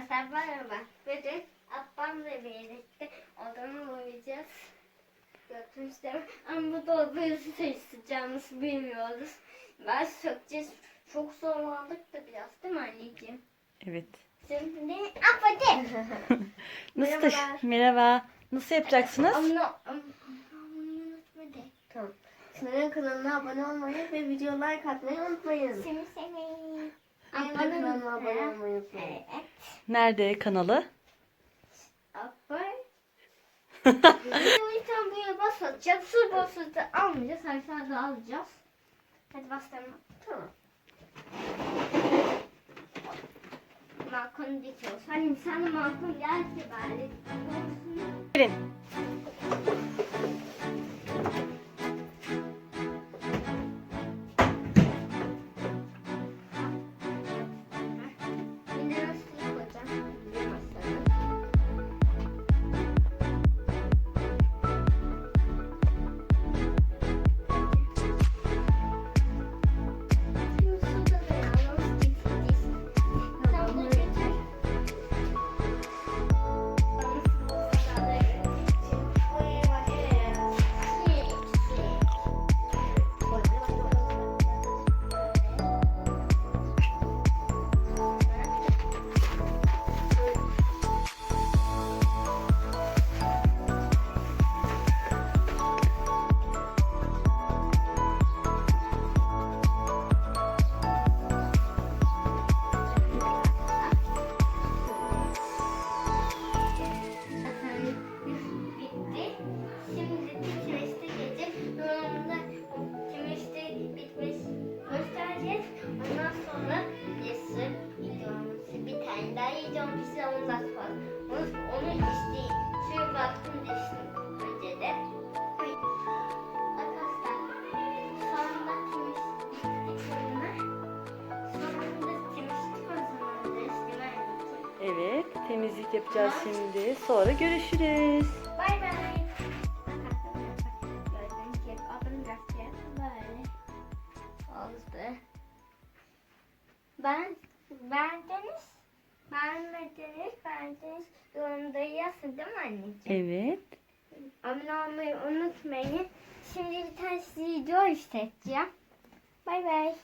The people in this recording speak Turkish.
Arkadaşlar merhaba. Bugün ablamla birlikte odamı boyayacağız. Götürmüşler. Ama bu dolabı seçeceğimizi bilmiyoruz. Ben sökeceğiz. Çok zorlandık da biraz değil mi anneciğim? Evet. Şimdi afadım. Nasıl taş-. Merhaba. Nasıl yapacaksınız? Ama unutmadı. Tamam. Sınırın kanalına abone olmayı ve video like atmayı unutmayın. Seni seveyim. De abone olmayı unutmayın. Evet. Nerede kanalı? Abone. Şimdi tam buraya basacağız. Su basıcı almayacağız. Aşağıda alacağız. Hadi bastırma. Tamam. Malkon dikiyoruz. Hani sen de malkon gel ki bari. Gelin. Ondan sonra resim videomuzu bir tane daha yiyeceğim size ondan sonra. Onu, onu isteyin. Şöyle baktım desin önce de. Evet. Temizlik yapacağız şimdi. Sonra görüşürüz. Bay bay. Gördüğünüz gibi adım gazeteye böyle oldu. Ben, beğendiniz. Yorumda yazın değil mi anneciğim? Evet. Abone olmayı unutmayın. Şimdi bir tane video işleteceğim. Bay bay.